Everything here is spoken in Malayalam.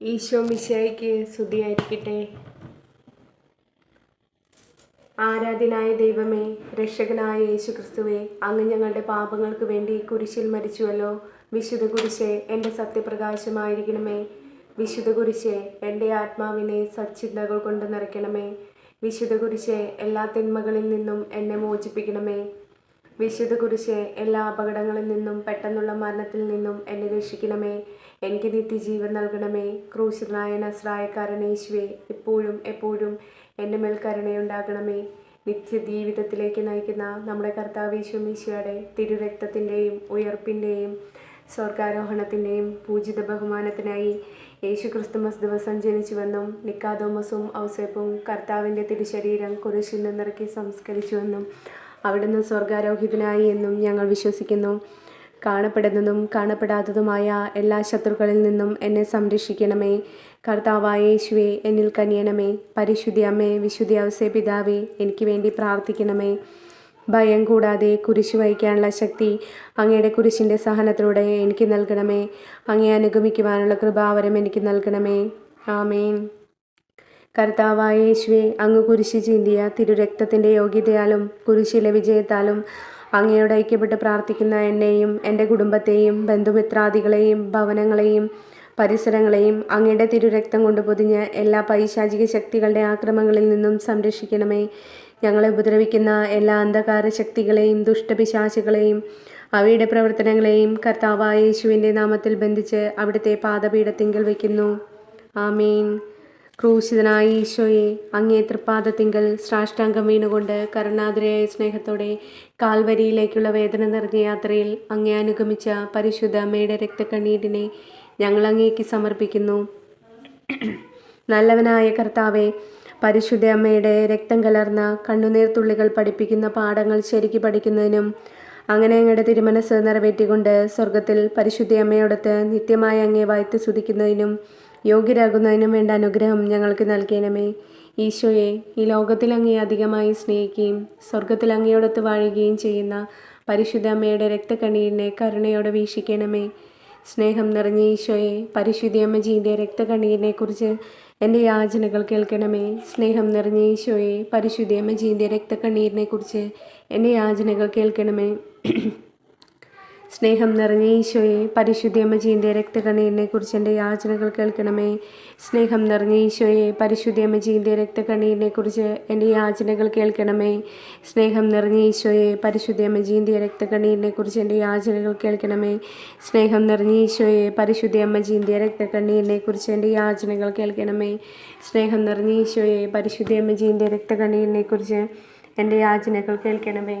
ഈശോ മിശയ്ക്ക് സ്തുതിയായിരിക്കട്ടെ. ആരാധനായ ദൈവമേ രക്ഷകനായ യേശു ക്രിസ്തുവെ അങ്ങ് ഞങ്ങളുടെ പാപങ്ങൾക്ക് വേണ്ടി കുരിശിൽ മരിച്ചുവല്ലോ. വിശുദ്ധ കുരിശെ എന്റെ സത്യപ്രകാശമായിരിക്കണമേ. വിശുദ്ധ കുരിശെ എന്റെ ആത്മാവിനെ സച്ചിന്തകൾ കൊണ്ട് നിറയ്ക്കണമേ. വിശുദ്ധ കുരിശെ എല്ലാ തിന്മകളിൽ നിന്നും എന്നെ മോചിപ്പിക്കണമേ. വിശുദ്ധ കുരിശെ എല്ലാ അപകടങ്ങളിൽ നിന്നും പെട്ടെന്നുള്ള മരണത്തിൽ നിന്നും എന്നെ രക്ഷിക്കണമേ. എനിക്ക് നിത്യജീവൻ നൽകണമേ. ക്രൂശനായ നസ്രായക്കാരൻ യേശുവേ ഇപ്പോഴും എപ്പോഴും എന്റെ മേൽ കരുണയുണ്ടാകണമേ. നിത്യജീവിതത്തിലേക്ക് നയിക്കുന്ന നമ്മുടെ കർത്താവ് യേശുമീശയുടെ തിരുരക്തത്തിന്റെയും ഉയർപ്പിന്റെയും സ്വർഗാരോഹണത്തിന്റെയും പൂജിത ബഹുമാനത്തിനായി യേശു ക്രിസ്തുമസ് ദിവസം ജനിച്ചുവെന്നും നിക്കാതോമസും ഔസേപ്പും കർത്താവിന്റെ തിരുശരീരം കുരിശിൽ നിന്നിറക്കി സംസ്കരിച്ചുവെന്നും അവിടുന്ന് സ്വർഗാരോഹിതനായി എന്നും ഞങ്ങൾ വിശ്വസിക്കുന്നു. കാണപ്പെടുന്നതും കാണപ്പെടാത്തതുമായ എല്ലാ ശത്രുക്കളിൽ നിന്നും എന്നെ സംരക്ഷിക്കണമേ. കർത്താവായ യേശുവെ എന്നിൽ കനിയണമേ. പരിശുദ്ധി അമ്മേ വിശുദ്ധി അവസേ പിതാവേ എനിക്ക് വേണ്ടി പ്രാർത്ഥിക്കണമേ. ഭയം കൂടാതെ കുരിശ് വഹിക്കാനുള്ള ശക്തി അങ്ങയുടെ കുരിശിന്റെ സഹനത്തിലൂടെ എനിക്ക് നൽകണമേ. അങ്ങയെ അനുഗമിക്കുവാനുള്ള കൃപാവരം എനിക്ക് നൽകണമേ. ആമേൻ. കർത്താവായ യേശുവെ അങ്ങ് കുരിശ് ചീന്തിയ തിരുരക്തത്തിന്റെ യോഗ്യതയാലും കുരിശിലെ വിജയത്താലും അങ്ങയോട് ഐക്യപ്പെട്ട് പ്രാർത്ഥിക്കുന്ന എന്നെയും എന്റെ കുടുംബത്തെയും ബന്ധുമിത്രാദികളെയും ഭവനങ്ങളെയും പരിസരങ്ങളെയും അങ്ങയുടെ തിരുരക്തം കൊണ്ട് പൊതിഞ്ഞ് എല്ലാ പൈശാചിക ശക്തികളുടെ ആക്രമങ്ങളിൽ നിന്നും സംരക്ഷിക്കണമേ. ഞങ്ങളെ ഉപദ്രവിക്കുന്ന എല്ലാ അന്ധകാര ശക്തികളെയും ദുഷ്ടപിശാചുകളെയും അവയുടെ പ്രവർത്തനങ്ങളെയും കർത്താവായ യേശുവിന്റെ നാമത്തിൽ ബന്ധിച്ച് അവിടുത്തെ പാദപീഠത്തിങ്കിൽ വയ്ക്കുന്നു. ആമീൻ. ക്രൂശിതനായ ഈശോയെ അങ്ങേ തൃപ്പാദത്തിങ്കൽ സാഷ്ടാംഗം വീണുകൊണ്ട് കരുണാതിരയായ സ്നേഹത്തോടെ കാൽവരിയിലേക്കുള്ള വേദന നിറഞ്ഞ യാത്രയിൽ അങ്ങേ അനുഗമിച്ച പരിശുദ്ധ അമ്മയുടെ രക്തക്കണ്ണീരിനെ ഞങ്ങൾ അങ്ങേക്ക് സമർപ്പിക്കുന്നു. നല്ലവനായ കർത്താവെ പരിശുദ്ധ അമ്മയുടെ രക്തം കലർന്ന കണ്ണുനീർ തുള്ളികൾ പഠിപ്പിക്കുന്ന പാഠങ്ങൾ ശരിക്ക് പഠിക്കുന്നതിനും അങ്ങനെ അങ്ങയുടെ തിരുമനസ് നിറവേറ്റിക്കൊണ്ട് സ്വർഗത്തിൽ പരിശുദ്ധ അമ്മയോടൊത്ത് നിത്യമായി അങ്ങേ വായിത്തു സ്തുതിക്കുന്നതിനും യോഗ്യരാകുന്നതിനും വേണ്ട അനുഗ്രഹം ഞങ്ങൾക്ക് നൽകണമേ. ഈശോയെ ഈ ലോകത്തിൽ അങ്ങേ അധികമായി സ്നേഹിക്കുകയും സ്വർഗത്തിൽ അങ്ങയോടൊത്ത് വാഴുകയും ചെയ്യുന്ന പരിശുദ്ധ അമ്മയുടെ രക്തക്കണ്ണീരിനെ കരുണയോടെ വീക്ഷിക്കണമേ. സ്നേഹം നിറഞ്ഞ ഈശോയെ പരിശുദ്ധിയമ്മ ജീന്റെ രക്തക്കണ്ണീരിനെ കുറിച്ച് എന്റെ യാചനകൾ കേൾക്കണമേ. സ്നേഹം നിറഞ്ഞ ഈശോയെ പരിശുദ്ധിയമ്മ ജീന്റെ രക്തക്കണ്ണീരിനെ കുറിച്ച് എന്റെ യാചനകൾ കേൾക്കണമേ. സ്നേഹം നിറഞ്ഞ ഈശോയെ പരിശുദ്ധിയമ്മജീന്റെ ജീന്റെ രക്തക്കണ്ണീരിനെ കുറിച്ച് എന്റെ യാചനകൾ കേൾക്കണമേ. സ്നേഹം നിറഞ്ഞ ഈശോയെ പരിശുദ്ധിയമ്മജീന്റെ ജീന്റെ രക്തക്കണ്ണീരിനെ കുറിച്ച് എന്റെ യാചനകൾ കേൾക്കണമേ. സ്നേഹം നിറഞ്ഞ ഈശോയെ പരിശുദ്ധിയമ്മജീന്റെ ജീന്റെ രക്തക്കണ്ണീരിനെ കുറിച്ച് എന്റെ യാചനകൾ കേൾക്കണമേ. സ്നേഹം നിറഞ്ഞ ഈശോയെ പരിശുദ്ധിയമ്മജീന്റെ ജീന്റെ രക്തക്കണ്ണീരിനെ കുറിച്ച് എന്റെ യാചനകൾ കേൾക്കണമേ. സ്നേഹം നിറഞ്ഞ ഈശോയെ പരിശുദ്ധിയമ്മജീന്റെ ജീന്റെ രക്തക്കണ്ണീരിനെ കുറിച്ച് എന്റെ യാചനകൾ കേൾക്കണമേ.